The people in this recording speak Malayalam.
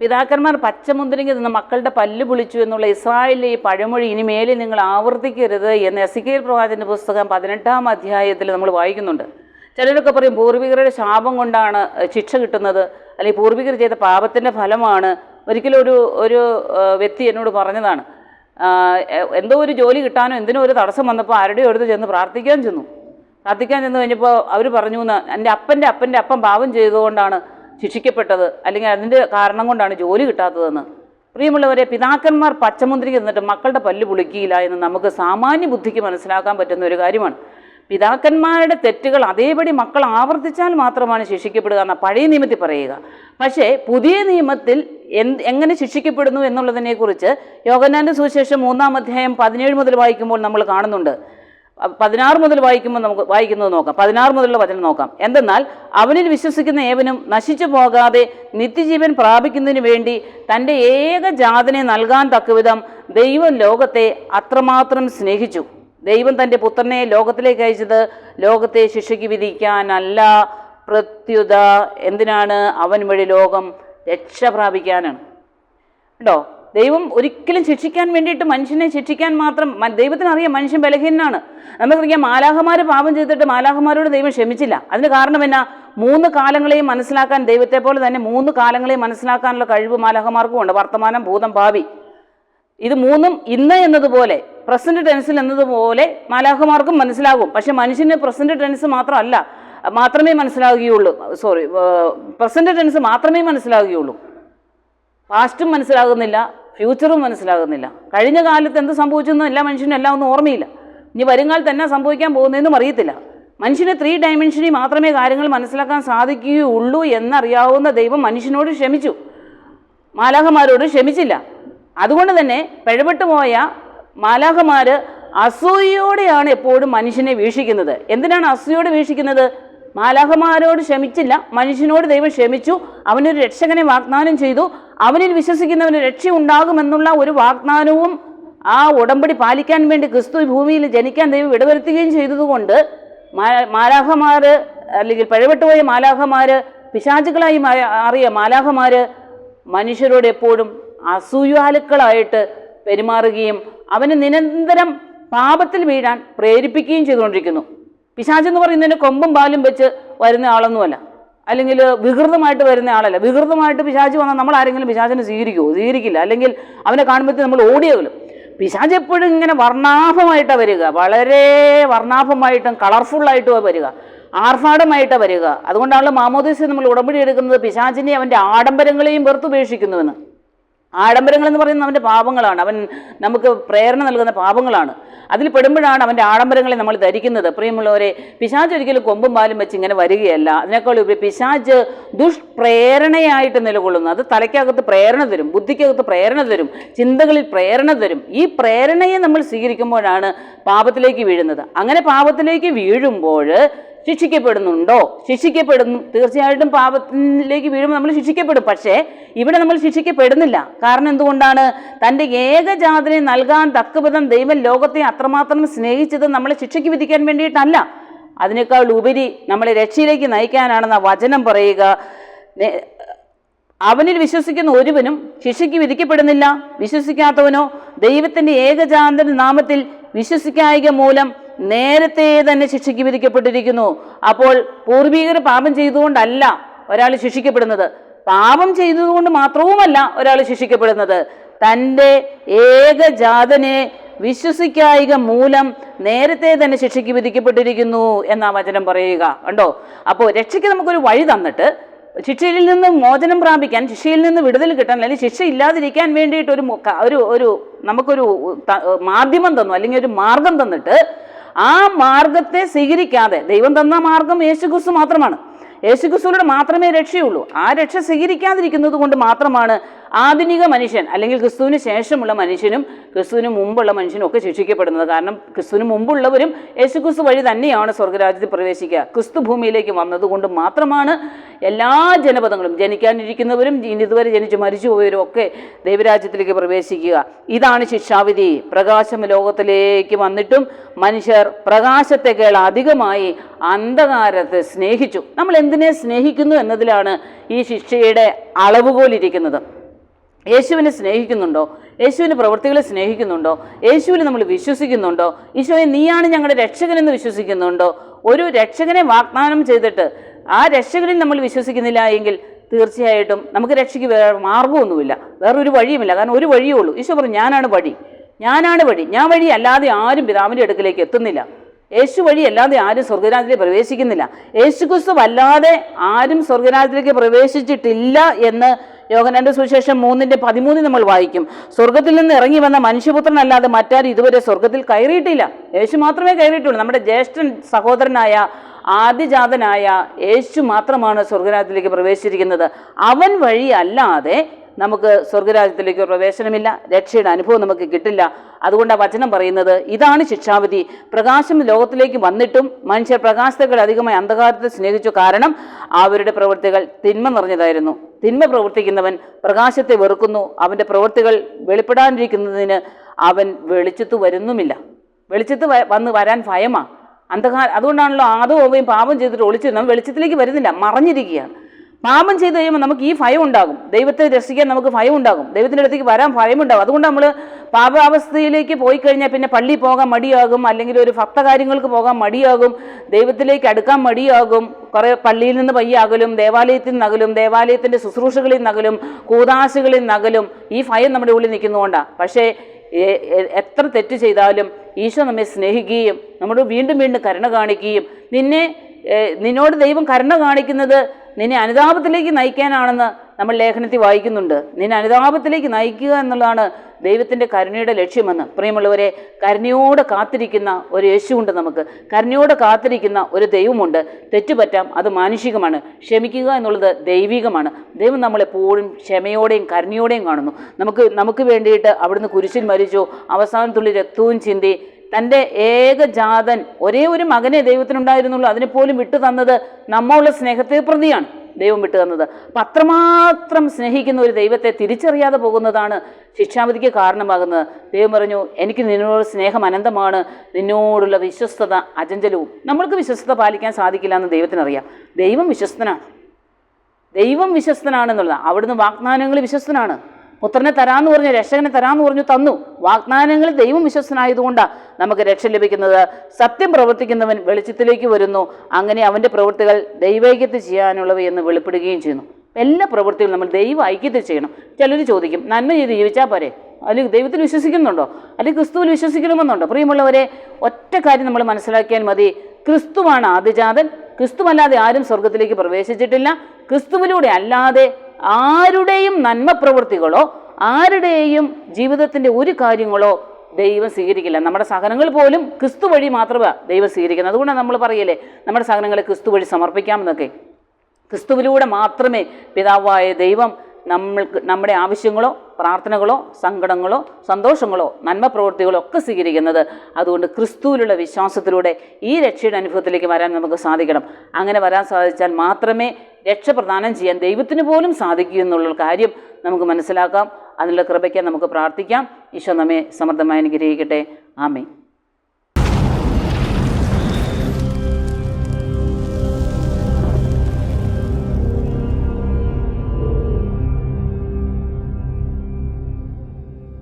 പിതാക്കന്മാർ പച്ചമുന്തിരിങ്ങി നിന്ന് മക്കളുടെ പല്ല് പൊളിച്ചു എന്നുള്ള ഇസ്രായേലിലെ ഈ പഴമൊഴി ഇനി മേലെ നിങ്ങൾ ആവർത്തിക്കരുത് എന്ന് എസിക്കേൽ പ്രവാചന്റെ പുസ്തകം പതിനെട്ടാം അധ്യായത്തിൽ നമ്മൾ വായിക്കുന്നുണ്ട്. ചിലരൊക്കെ പറയും പൂർവികരുടെ ശാപം കൊണ്ടാണ് ശിക്ഷ കിട്ടുന്നത് അല്ലെങ്കിൽ പൂർവികർ ചെയ്ത പാപത്തിന്റെ ഫലമാണ്. ഒരിക്കലും ഒരു ഒരു വ്യക്തി എന്നോട് പറഞ്ഞതാണ് എന്തോ ഒരു ജോലി കിട്ടാനോ എന്തിനോ ഒരു തടസ്സം വന്നപ്പോൾ ആരുടെയോ അടുത്ത് ചെന്ന് പ്രാർത്ഥിക്കാൻ ചെന്നു. പ്രാർത്ഥിക്കാൻ ചെന്ന് കഴിഞ്ഞപ്പോൾ അവർ പറഞ്ഞു എന്ന് എന്റെ അപ്പന്റെ അപ്പന്റെ അപ്പം പാപം ചെയ്തുകൊണ്ടാണ് ശിക്ഷിക്കപ്പെട്ടത് അല്ലെങ്കിൽ അതിന്റെ കാരണം കൊണ്ടാണ് ജോലി കിട്ടാത്തതെന്ന്. പ്രിയമുള്ളവരെ പിതാക്കന്മാർ പച്ചമുന്തിരിക്ക് എന്നിട്ട് മക്കളുടെ പല്ല് പുളിക്കിയില്ല എന്ന് നമുക്ക് സാമാന്യ ബുദ്ധിക്ക് മനസ്സിലാക്കാൻ പറ്റുന്ന ഒരു കാര്യമാണ്. പിതാക്കന്മാരുടെ തെറ്റുകൾ അതേപടി മക്കൾ ആവർത്തിച്ചാൽ മാത്രമാണ് ശിക്ഷിക്കപ്പെടുക എന്ന പഴയ നിയമത്തിൽ പറയുക. പക്ഷേ പുതിയ നിയമത്തിൽ എങ്ങനെ ശിക്ഷിക്കപ്പെടുന്നു എന്നുള്ളതിനെക്കുറിച്ച് യോഗനാന്റെ സുവിശേഷം മൂന്നാം അധ്യായം പതിനേഴ് മുതൽ വായിക്കുമ്പോൾ നമ്മൾ കാണുന്നുണ്ട്. പതിനാറ് മുതൽ വായിക്കുമ്പോൾ നമുക്ക് വായിക്കുന്നത് നോക്കാം. പതിനാറ് മുതലുള്ള വചനം നോക്കാം. എന്തെന്നാൽ അവനിൽ വിശ്വസിക്കുന്ന ഏവനും നശിച്ചു പോകാതെ നിത്യജീവൻ പ്രാപിക്കുന്നതിന് വേണ്ടി തന്റെ ഏക ജാതനെ നൽകാൻ തക്കവിധം ദൈവം ലോകത്തെ അത്രമാത്രം സ്നേഹിച്ചു. ദൈവം തന്റെ പുത്രനെ ലോകത്തിലേക്ക് അയച്ചത് ലോകത്തെ ശിക്ഷയ്ക്ക് വിധിക്കാനല്ല. പ്രത്യുത എന്തിനാണ് അവൻ വഴി ലോകം രക്ഷ പ്രാപിക്കാനാണ്. കേട്ടോ? ദൈവം ഒരിക്കലും ശിക്ഷിക്കാൻ വേണ്ടിയിട്ട് മനുഷ്യനെ ശിക്ഷിക്കാൻ മാത്രം ദൈവത്തിനറിയാം മനുഷ്യൻ ബലഹീനാണ് നമുക്കറിയാം മാലാഹമാർ പാപം ചെയ്തിട്ട് മാലാഹമാരോട് ദൈവം ക്ഷമിച്ചില്ല. അതിന് കാരണം എന്നാ? മൂന്ന് കാലങ്ങളെയും മനസ്സിലാക്കാൻ ദൈവത്തെ പോലെ തന്നെ മൂന്ന് കാലങ്ങളെയും മനസ്സിലാക്കാനുള്ള കഴിവ് മാലാഹമാർക്കും ഉണ്ട്. വർത്തമാനം ഭൂതം ഭാവി. ഇത് മൂന്നും ഇന്ന് എന്നതുപോലെ പ്രസന്റ് ടെൻസിൽ എന്നതുപോലെ മാലാഹമാർക്കും മനസ്സിലാകും. പക്ഷെ മനുഷ്യന് പ്രസന്റ് ടെൻസ് മാത്രമല്ല മാത്രമേ മനസ്സിലാകുകയുള്ളൂ. സോറി പ്രസന്റ് ടെൻസ് മാത്രമേ മനസ്സിലാകുകയുള്ളൂ. പാസ്റ്റും മനസ്സിലാകുന്നില്ല ഫ്യൂച്ചറും മനസ്സിലാകുന്നില്ല. കഴിഞ്ഞ കാലത്ത് എന്ത് സംഭവിച്ചെന്നും എല്ലാ മനുഷ്യനും എല്ലാം ഒന്നും ഓർമ്മയില്ല. ഇനി വരുംകാലത്ത് എന്നാ സംഭവിക്കാൻ പോകുന്നതെന്നും അറിയത്തില്ല. മനുഷ്യന് ത്രീ ഡയമെൻഷനിൽ മാത്രമേ കാര്യങ്ങൾ മനസ്സിലാക്കാൻ സാധിക്കുകയുള്ളൂ എന്നറിയാവുന്ന ദൈവം മനുഷ്യനോട് ക്ഷമിച്ചു. മാലാഹമാരോട് ക്ഷമിച്ചില്ല. അതുകൊണ്ട് തന്നെ പിഴപെട്ടു പോയ മാലാഹമാർ അസൂയയോടെയാണ് എപ്പോഴും മനുഷ്യനെ വീക്ഷിക്കുന്നത്. എന്തിനാണ് അസൂയോടെ വീക്ഷിക്കുന്നത്? മാലാഹമാരോട് ക്ഷമിച്ചില്ല മനുഷ്യനോട് ദൈവം ക്ഷമിച്ചു അവനൊരു രക്ഷകനെ വാഗ്ദാനം ചെയ്തു അവനിൽ വിശ്വസിക്കുന്നവന് രക്ഷ ഉണ്ടാകുമെന്നുള്ള ഒരു വാഗ്ദാനവും ആ ഉടമ്പടി പാലിക്കാൻ വേണ്ടി ക്രിസ്തു ഭൂമിയിൽ ജനിക്കാൻ ദൈവം ഇടവരുത്തുകയും ചെയ്തതുകൊണ്ട് മാലാഹമാർ അല്ലെങ്കിൽ പിഴവിട്ടുപോയ മാലാഹമാർ പിശാചുക്കളായി അറിയ മാലാഹമാർ മനുഷ്യരോട് എപ്പോഴും അസൂയാലുക്കളായിട്ട് പെരുമാറുകയും അവന് നിരന്തരം പാപത്തിൽ വീഴാൻ പ്രേരിപ്പിക്കുകയും ചെയ്തുകൊണ്ടിരിക്കുന്നു. പിശാചെന്ന് പറയുന്നതിന് കൊമ്പും പാലും വെച്ച് വരുന്ന ആളൊന്നുമല്ല. അല്ലെങ്കിൽ വികൃതമായിട്ട് വരുന്ന ആളല്ല. വികൃതമായിട്ട് പിശാജ് വന്നാൽ നമ്മൾ ആരെങ്കിലും പിശാചിനെ സ്വീകരിക്കുമോ സ്വീകരിക്കില്ല. അല്ലെങ്കിൽ അവനെ കാണുമ്പോഴത്തേക്ക് നമ്മൾ ഓടിയകലും പിശാജ് എപ്പോഴും ഇങ്ങനെ വർണാഭമായിട്ടാണ് വരിക. വളരെ വർണാഭമായിട്ടും കളർഫുള്ളായിട്ടും വരിക. ആർഭാടമായിട്ടാണ് വരിക. അതുകൊണ്ടാണല്ലോ മാമോദീസ് നമ്മൾ ഉടമ്പടി എടുക്കുന്നത് പിശാചിനെ അവന്റെ ആഡംബരങ്ങളെയും വെറുത്തുപേക്ഷിക്കുന്നുവെന്ന്. ആഡംബരങ്ങൾ എന്ന് പറയുന്നത് അവന്റെ പാപങ്ങളാണ്. അവൻ നമുക്ക് പ്രേരണ നൽകുന്ന പാപങ്ങളാണ്. അതിൽ പെടുമ്പോഴാണ് അവന്റെ ആഡംബരങ്ങളെ നമ്മൾ ധരിക്കുന്നത്. പ്രിയമുള്ളവരെ പിശാജ് ഒരിക്കലും കൊമ്പും പാലും വെച്ച് ഇങ്ങനെ വരികയല്ല. അതിനേക്കാൾ ഉപരി പിശാജ് ദുഷ്പ്രേരണയായിട്ട് നിലകൊള്ളുന്നു. അത് തലയ്ക്കകത്ത് പ്രേരണ തരും ബുദ്ധിക്കകത്ത് പ്രേരണ തരും ചിന്തകളിൽ പ്രേരണ തരും. ഈ പ്രേരണയെ നമ്മൾ സ്വീകരിക്കുമ്പോഴാണ് പാപത്തിലേക്ക് വീഴുന്നത്. അങ്ങനെ പാപത്തിലേക്ക് വീഴുമ്പോൾ ശിക്ഷിക്കപ്പെടുന്നുണ്ടോ? ശിക്ഷിക്കപ്പെടുന്നു. തീർച്ചയായിട്ടും പാപത്തിലേക്ക് വീഴുമ്പോൾ നമ്മൾ ശിക്ഷിക്കപ്പെടും. പക്ഷേ ഇവിടെ നമ്മൾ ശിക്ഷിക്കപ്പെടുന്നില്ല. കാരണം എന്തുകൊണ്ടാണ്? തന്റെ ഏകജാതനെ നൽകാൻ തക്കവിധം ദൈവം ലോകത്തെ അത്രമാത്രം സ്നേഹിച്ചത് നമ്മളെ ശിക്ഷയ്ക്ക് വിധിക്കാൻ വേണ്ടിയിട്ടല്ല. അതിനേക്കാൾ ഉപരി നമ്മളെ രക്ഷയിലേക്ക് നയിക്കാനാണെന്ന വചനം പറയുക. അവനിൽ വിശ്വസിക്കുന്ന ഒരുവനും ശിക്ഷയ്ക്ക് വിധിക്കപ്പെടുന്നില്ല. വിശ്വസിക്കാത്തവനോ ദൈവത്തിന്റെ ഏകജാന്തൻ നാമത്തിൽ വിശ്വസിക്കായിക മൂലം നേരത്തെ തന്നെ ശിക്ഷയ്ക്ക് വിധിക്കപ്പെട്ടിരിക്കുന്നു. അപ്പോൾ പൂർവികർ പാപം ചെയ്തുകൊണ്ടല്ല ഒരാൾ ശിക്ഷിക്കപ്പെടുന്നത്. പാപം ചെയ്തതുകൊണ്ട് മാത്രവുമല്ല ഒരാൾ ശിക്ഷിക്കപ്പെടുന്നത്. തന്റെ ഏകജാതനെ വിശ്വസിക്കായിക മൂലം നേരത്തെ തന്നെ ശിക്ഷയ്ക്ക് വിധിക്കപ്പെട്ടിരിക്കുന്നു എന്നാ വചനം പറയുക. കണ്ടോ? അപ്പോൾ രക്ഷയ്ക്ക് നമുക്കൊരു വഴി തന്നിട്ട് ശിക്ഷയിൽ നിന്ന് മോചനം പ്രാപിക്കാൻ ശിക്ഷയിൽ നിന്ന് വിടുതൽ കിട്ടാൻ അല്ലെങ്കിൽ ശിക്ഷ ഇല്ലാതിരിക്കാൻ വേണ്ടിയിട്ട് ഒരു ഒരു ഒരു നമുക്കൊരു മാധ്യമം തന്നു അല്ലെങ്കിൽ ഒരു മാർഗം തന്നിട്ട് ആ മാർഗത്തെ സ്വീകരിക്കാതെ ദൈവം തന്ന മാർഗം യേശുക്രിസ്തു മാത്രമാണ്. യേശുക്രിസ്തുവിലൂടെ മാത്രമേ രക്ഷയുള്ളൂ. ആ രക്ഷ സ്വീകരിക്കാതിരിക്കുന്നത് കൊണ്ട് മാത്രമാണ് ആധുനിക മനുഷ്യൻ അല്ലെങ്കിൽ ക്രിസ്തുവിന് ശേഷമുള്ള മനുഷ്യനും ക്രിസ്തുവിന് മുമ്പുള്ള മനുഷ്യനും ഒക്കെ ശിക്ഷിക്കപ്പെടുന്നത്. കാരണം ക്രിസ്തുവിന് മുമ്പുള്ളവരും യേശുക്രിസ്തു വഴി തന്നെയാണ് സ്വർഗരാജ്യത്തിൽ പ്രവേശിക്കുക. ക്രിസ്തു ഭൂമിയിലേക്ക് വന്നതുകൊണ്ട് മാത്രമാണ് എല്ലാ ജനപദങ്ങളും ജനിക്കാനിരിക്കുന്നവരും ഇതുവരെ ജനിച്ച് മരിച്ചുപോയവരും ഒക്കെ ദൈവരാജ്യത്തിലേക്ക് പ്രവേശിക്കുക. ഇതാണ് ശിക്ഷാവിധി. പ്രകാശം ലോകത്തിലേക്ക് വന്നിട്ടും മനുഷ്യർ പ്രകാശത്തെക്കാൾ അധികമായി അന്ധകാരത്തെ സ്നേഹിച്ചു. നമ്മൾ എന്തിനെ സ്നേഹിക്കുന്നു എന്നതിലാണ് ഈ ശിക്ഷയുടെ അളവുകോലിരിക്കുന്നത്. യേശുവിനെ സ്നേഹിക്കുന്നുണ്ടോ? യേശുവിന്റെ പ്രവൃത്തികളെ സ്നേഹിക്കുന്നുണ്ടോ? യേശുവിനെ നമ്മൾ വിശ്വസിക്കുന്നുണ്ടോ? ഈശോയെ നീയാണ് ഞങ്ങളുടെ രക്ഷകനെന്ന് വിശ്വസിക്കുന്നുണ്ടോ? ഒരു രക്ഷകനെ വാഗ്ദാനം ചെയ്തിട്ട് ആ രക്ഷകനിൽ നമ്മൾ വിശ്വസിക്കുന്നില്ല എങ്കിൽ തീർച്ചയായിട്ടും നമുക്ക് രക്ഷയ്ക്ക് വേറെ മാർഗമൊന്നുമില്ല. വേറൊരു വഴിയുമില്ല. കാരണം ഒരു വഴിയേ ഉള്ളൂ. ഈശോ പറഞ്ഞു ഞാനാണ് വഴി. ഞാനാണ് വഴി. ഞാൻ വഴി അല്ലാതെ ആരും പിതാവിന്റെ അടുക്കിലേക്ക് എത്തുന്നില്ല. യേശു വഴി അല്ലാതെ ആരും സ്വർഗരാജ്യത്തിലേക്ക് പ്രവേശിക്കുന്നില്ല. യേശു ക്രിസ്തു അല്ലാതെ ആരും സ്വർഗരാജ്യത്തിലേക്ക് പ്രവേശിച്ചിട്ടില്ല എന്ന് യോഗനാന്റെ സുവിശേഷം മൂന്നിന്റെ പതിമൂന്നിൽ നമ്മൾ വായിക്കും. സ്വർഗത്തിൽ നിന്ന് ഇറങ്ങി വന്ന മനുഷ്യപുത്രനല്ലാതെ മറ്റാരും ഇതുവരെ സ്വർഗത്തിൽ കയറിയിട്ടില്ല. യേശു മാത്രമേ കയറിയിട്ടുള്ളൂ. നമ്മുടെ ജ്യേഷ്ഠൻ സഹോദരനായ ആദ്യജാതനായ യേശു മാത്രമാണ് സ്വർഗരാജ്യത്തിലേക്ക് പ്രവേശിച്ചിരിക്കുന്നത്. അവൻ വഴി അല്ലാതെ നമുക്ക് സ്വർഗരാജ്യത്തിലേക്ക് പ്രവേശനമില്ല രക്ഷയുടെ അനുഭവം നമുക്ക് കിട്ടില്ല. അതുകൊണ്ട് ആ വചനം പറയുന്നത് ഇതാണ് ശിക്ഷാവിധി. പ്രകാശം ലോകത്തിലേക്ക് വന്നിട്ടും മനുഷ്യർ പ്രകാശത്തേക്കാൾ അധികമായി അന്ധകാരത്തെ സ്നേഹിച്ചു കാരണം അവരുടെ പ്രവൃത്തികൾ തിന്മ നിറഞ്ഞതായിരുന്നു. തിന്മ പ്രവർത്തിക്കുന്നവൻ പ്രകാശത്തെ വെറുക്കുന്നു. അവന്റെ പ്രവൃത്തികൾ വെളിപ്പെടാനിരിക്കുന്നതിന് അവൻ വെളിച്ചത്ത് വരുന്നുമില്ല. വെളിച്ചത്ത് വന്ന് വരാൻ ഭയമാണ് അന്ധകാരം അതുകൊണ്ടാണല്ലോ ആദവും പാപം ചെയ്തിട്ട് ഒളിച്ചിരുന്നവൻ വെളിച്ചത്തിലേക്ക് വരുന്നില്ല. മറഞ്ഞിരിക്കുകയാണ്. പാപം ചെയ്ത് കഴിയുമ്പോൾ നമുക്ക് ഈ ഭയം ഉണ്ടാകും. ദൈവത്തെ രക്ഷിക്കാൻ നമുക്ക് ഭയം ഉണ്ടാകും. ദൈവത്തിന്റെ അടുത്തേക്ക് വരാൻ ഭയമുണ്ടാകും. അതുകൊണ്ട് നമ്മൾ പാപാവസ്ഥയിലേക്ക് പോയി കഴിഞ്ഞാൽ പിന്നെ പള്ളി പോകാൻ മടിയാകും. അല്ലെങ്കിൽ ഒരു ഭക്ത കാര്യങ്ങൾക്ക് പോകാൻ മടിയാകും. ദൈവത്തിലേക്ക് അടുക്കാൻ മടിയാകും. കുറേ പള്ളിയിൽ നിന്ന് പയ്യാകലും ദേവാലയത്തിൽ നിന്നകലും ദേവാലയത്തിന്റെ ശുശ്രൂഷകളിൽ നിന്നകലും കൂതാശകളിൽ നിന്നകലും ഈ ഭയം നമ്മുടെ ഉള്ളിൽ നിൽക്കുന്നതുകൊണ്ടാണ്. പക്ഷേ എത്ര തെറ്റ് ചെയ്താലും ഈശോ നമ്മെ സ്നേഹിക്കുകയും നമ്മോട് വീണ്ടും വീണ്ടും കരുണ കാണിക്കുകയും നിന്നെ നിന്നോട് ദൈവം കരുണ കാണിക്കുന്നത് നിന്നെ അനുതാപത്തിലേക്ക് നയിക്കാനാണെന്ന് നമ്മൾ ലേഖനത്തിൽ വായിക്കുന്നുണ്ട്. നിന്നെ അനുതാപത്തിലേക്ക് നയിക്കുക എന്നുള്ളതാണ് ദൈവത്തിന്റെ കരുണയുടെ ലക്ഷ്യമെന്ന്. പ്രിയമുള്ളവരെ കരുണയോടെ കാത്തിരിക്കുന്ന ഒരു യേശുണ്ട് നമുക്ക്. കരുണയോടെ കാത്തിരിക്കുന്ന ഒരു ദൈവമുണ്ട്. തെറ്റുപറ്റാം അത് മാനുഷികമാണ്. ക്ഷമിക്കുക എന്നുള്ളത് ദൈവികമാണ്. ദൈവം നമ്മളെപ്പോഴും ക്ഷമയോടെയും കരുണയോടെയും കാണുന്നു. നമുക്ക് നമുക്ക് വേണ്ടിയിട്ട് അവിടുന്ന് കുരിശിൽ മരിച്ചു അവസാനത്തുള്ളി രക്തവും ചിന്തി തന്റെ ഏകജാതൻ ഒരേ ഒരു മകനെ ദൈവത്തിനുണ്ടായിരുന്നുള്ളൂ. അതിനെപ്പോലും വിട്ടു തന്നത് നമ്മളുള്ള സ്നേഹത്തെ പ്രതിയാണ് ദൈവം വിട്ടു തന്നത്. അപ്പം അത്രമാത്രം സ്നേഹിക്കുന്ന ഒരു ദൈവത്തെ തിരിച്ചറിയാതെ പോകുന്നതാണ് ശിക്ഷാവിധിക്ക് കാരണമാകുന്നത്. ദൈവം പറഞ്ഞു എനിക്ക് നിന്നോട് സ്നേഹം അനന്തമാണ്. നിന്നോടുള്ള വിശ്വസ്തത അചഞ്ചലവും. നമ്മൾക്ക് വിശ്വസ്തത പാലിക്കാൻ സാധിക്കില്ല എന്ന് ദൈവത്തിനറിയാം. ദൈവം വിശ്വസ്തനാണ്. ദൈവം വിശ്വസ്തനാണെന്നുള്ളത് അവിടുന്ന് വാഗ്ദാനങ്ങൾ വിശ്വസ്തനാണ്. പുത്രനെ തരാമെന്ന് പറഞ്ഞു രക്ഷകനെ തരാമെന്ന് പറഞ്ഞു തന്നു. വാഗ്ദാനങ്ങളിൽ ദൈവം വിശ്വസനായതുകൊണ്ട് നമുക്ക് രക്ഷ ലഭിക്കുന്നത്. സത്യം പ്രവർത്തിക്കുന്നവൻ വെളിച്ചത്തിലേക്ക് വരുന്നു. അങ്ങനെ അവന്റെ പ്രവൃത്തികൾ ദൈവൈക്യത്തിൽ ചെയ്യാനുള്ളവയെന്ന് വെളിപ്പെടുകയും ചെയ്യുന്നു. എല്ലാ പ്രവൃത്തികളും നമ്മൾ ദൈവ ഐക്യത്തിൽ ചെയ്യണം. ചിലർ ചോദിക്കും നന്മ ചെയ്ത് ജീവിച്ചാൽ പോരെ? അല്ലെങ്കിൽ ദൈവത്തിൽ വിശ്വസിക്കുന്നുണ്ടോ? അല്ലെങ്കിൽ ക്രിസ്തുവിൽ വിശ്വസിക്കണമെന്നുണ്ടോ? പ്രിയമുള്ളവരെ ഒറ്റ കാര്യം നമ്മൾ മനസ്സിലാക്കിയാൽ മതി. ക്രിസ്തുവാണ് ആദിജാതൻ ക്രിസ്തുവല്ലാതെ ആരും സ്വർഗത്തിലേക്ക് പ്രവേശിച്ചിട്ടില്ല. ക്രിസ്തുവിലൂടെ അല്ലാതെ ആരുടെയും നന്മ പ്രവൃത്തികളോ ആരുടെയും ജീവിതത്തിന്റെ ഒരു കാര്യങ്ങളോ ദൈവം സ്വീകരിക്കില്ല. നമ്മുടെ സഹനങ്ങൾ പോലും ക്രിസ്തു വഴി മാത്രമേ ദൈവം സ്വീകരിക്കുന്നത്. അതുകൊണ്ടാണ് നമ്മൾ പറയല്ലേ നമ്മുടെ സഹനങ്ങളെ ക്രിസ്തു വഴി സമർപ്പിക്കാമെന്നൊക്കെ. ക്രിസ്തുവിലൂടെ മാത്രമേ പിതാവായ ദൈവം നമ്മൾക്ക് നമ്മുടെ ആവശ്യങ്ങളോ പ്രാർത്ഥനകളോ സങ്കടങ്ങളോ സന്തോഷങ്ങളോ നന്മ പ്രവൃത്തികളോ ഒക്കെ സ്വീകരിക്കുന്നത്. അതുകൊണ്ട് ക്രിസ്തുവിലുള്ള വിശ്വാസത്തിലൂടെ ഈ രക്ഷയുടെ അനുഭവത്തിലേക്ക് വരാൻ നമുക്ക് സാധിക്കണം. അങ്ങനെ വരാൻ സാധിച്ചാൽ മാത്രമേ രക്ഷ പ്രദാനം ചെയ്യാൻ ദൈവത്തിന് പോലും സാധിക്കൂ എന്നുള്ള കാര്യം നമുക്ക് മനസ്സിലാക്കാം. അതിനുള്ള കൃപയ്ക്ക് നമുക്ക് പ്രാർത്ഥിക്കാം. ഈശോ നമ്മെ സമൃദ്ധമായി അനുഗ്രഹിക്കട്ടെ. ആമേ